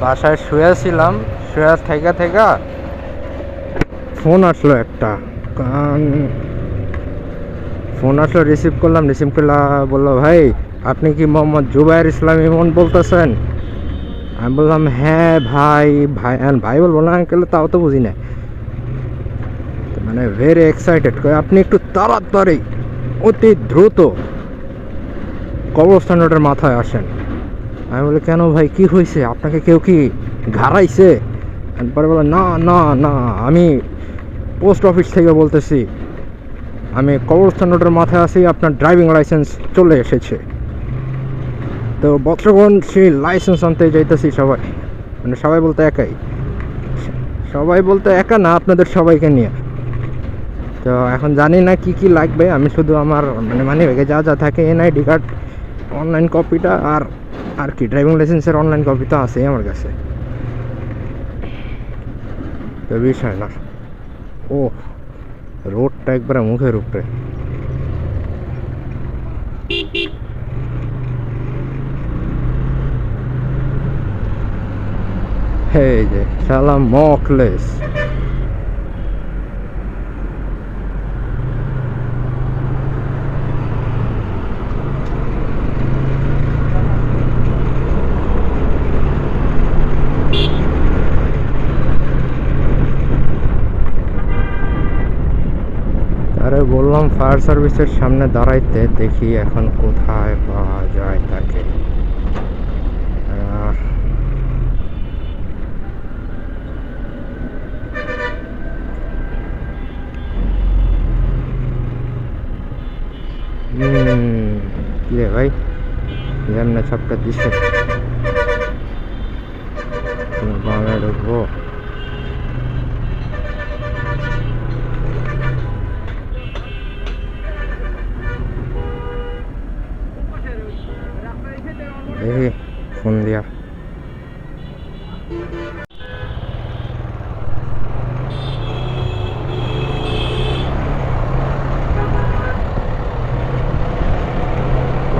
বাসায় শুয়েছিলাম, শুয়ে থেকে থেকে ফোন আসলো একটা। কারণ ফোন আসলো রিসিভ করলাম রিসিভ করলা, বলল, ভাই, আপনি কি মোহাম্মদ জুবাইর ইসলাম ইমন বলতেছেন? আমি বললাম হ্যাঁ ভাই ভাই ভাই বলব না, আঙ্কেল, তাও তো বুঝি না। মানে ভেরি এক্সাইটেড আপনি একটু তাড়াতাড়ি, অতি দ্রুত কবরস্থান রোডের মাথায় আসেন। আমি বলি, কেন ভাই? কি হয়েছে? আপনাকে কেউ কি ঘাড়াইছে? পরে বলে, না না না, আমি পোস্ট অফিস থেকে বলতেছি, আমি কবরস্থান রোডের মাথায় আছি, আপনার ড্রাইভিং লাইসেন্স চলে এসেছে। তো বৎসগণ সেই লাইসেন্স আনতে যাইতেছি সবাই। মানে সবাই বলতে একাই। সবাই বলতে একা না, আপনাদের সবাইকে নিয়ে। তো এখন জানি না কি কি লাগবে, আমি শুধু আমার মানে মানি যা যা থাকে, এনআইডি কার্ড অনলাইন কপিটা আর আর কি? ড্রাইভিং লাইসেন্সের অনলাইন কপি তো আছেই আমার কাছে। তো বিষয় না। ও, রোডটা একবারে মুখের উপরে। যে, শালা বললাম, ফায়ার সার্ভিসের সামনে দাঁড়াইতে দেখি এখন কোথায় পাওয়া যায় তাকে। রে ভাই যেমনে সবটা দিছে। তুমি বাংলা ঢুকবো দেখি ফোন দিয়া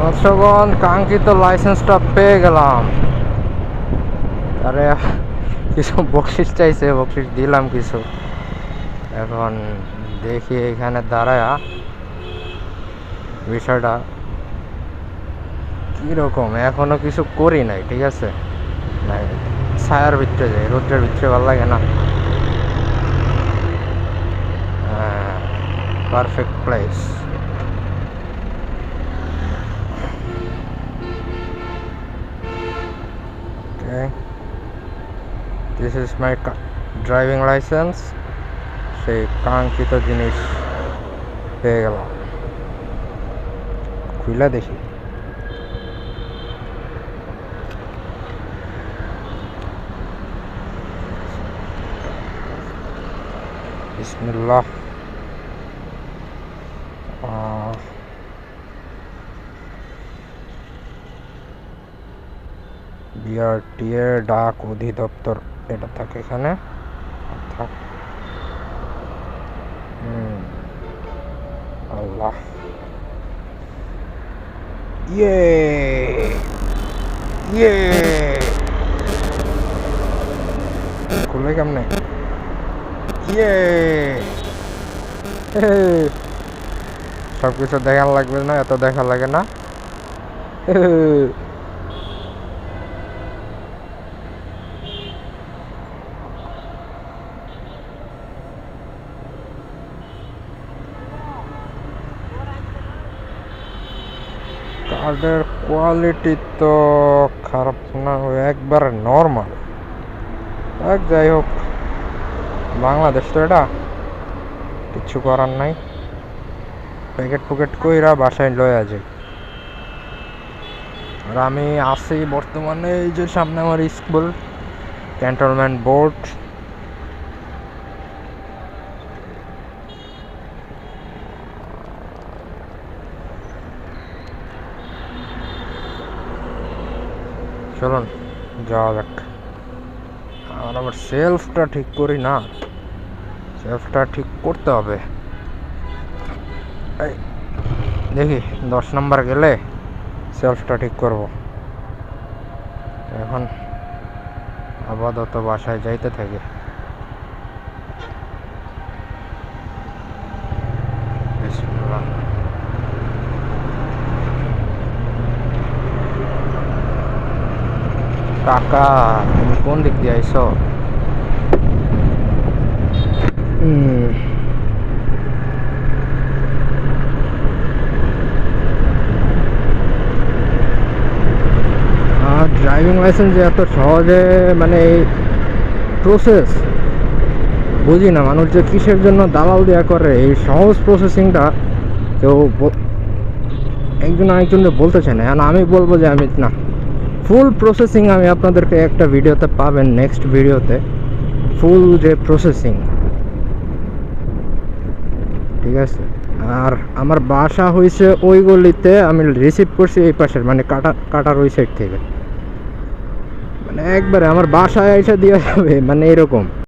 দর্শকগণ, কাঙ্ক্ষিত লাইসেন্সটা পেয়ে গেলাম। আরে, কিছু বকশিস চাইছে, বকশিস দিলাম কিছু। এখন দেখি এখানে দাঁড়ায়া বিষয়টা কীরকম? এখনও কিছু করি নাই, ঠিক আছে? নাই, ছায়ার ভিতরে যাই, রোদ্রের ভিতরে ভালো লাগে না। Perfect place Okay. This is my ca- driving license. সেই কাঙ্ক্ষিত জিনিস পেয়ে গেলাম। খুলে দেখি। বিসমিল্লাহ আহ, বিআরটিএ ডাক অধিদপ্তর এটা থাকে এখানে অর্থাৎ হুম, আল্লাহ ইয়ে ইয়ে খুলে কেমনে ইয়ে সব কিছু দেখার লাগবে না, এত দেখা লাগে না। কার্ডের কোয়ালিটি তো খারাপ না একবারে নর্মাল এক, যাই হোক। বাংলাদেশ তো এটা কিচ্ছু করার নাই। প্যাকেট পুকেট কইরা বাসায় লয়ে আছে আর আমি আছি বর্তমানে এই যে সামনে আমার স্কুল, ক্যান্টনমেন্ট বোর্ড। চলুন, যাওয়া যাক। আর আবার সেলফটা ঠিক করি না। সেলফটা ঠিক করতে হবে। দেখি, দশ নম্বর গেলে সেলফটা ঠিক করব। এখন আপাতত বাসায় যাইতে থাকি। টাকা, তুমি কোন দিক দিয়ে আইছো হুম আর ড্রাইভিং লাইসেন্স যে এত সহজে মানে এই প্রসেস বুঝি না। মানুষ যে কিসের জন্য দালাল দেওয়া করে, এই সহজ প্রসেসিংটা কেউ একজন আরেকজনকে বলতে চায় না। আমি বলব যে আমি না। ফুল প্রসেসিং আমি আপনাদেরকে একটা ভিডিওতে পাবেন নেক্সট ভিডিওতে। ফুল যে প্রসেসিং ঠিক আছে? আর আমার বাসা হয়েছে ওই গলিতে, আমি রিসিভ করছি এই পাশের মানে কাটা কাটার ওই সাইড থেকে। একবারে আমার বাসায় এসে দিয়ে যাবে মানে এরকম।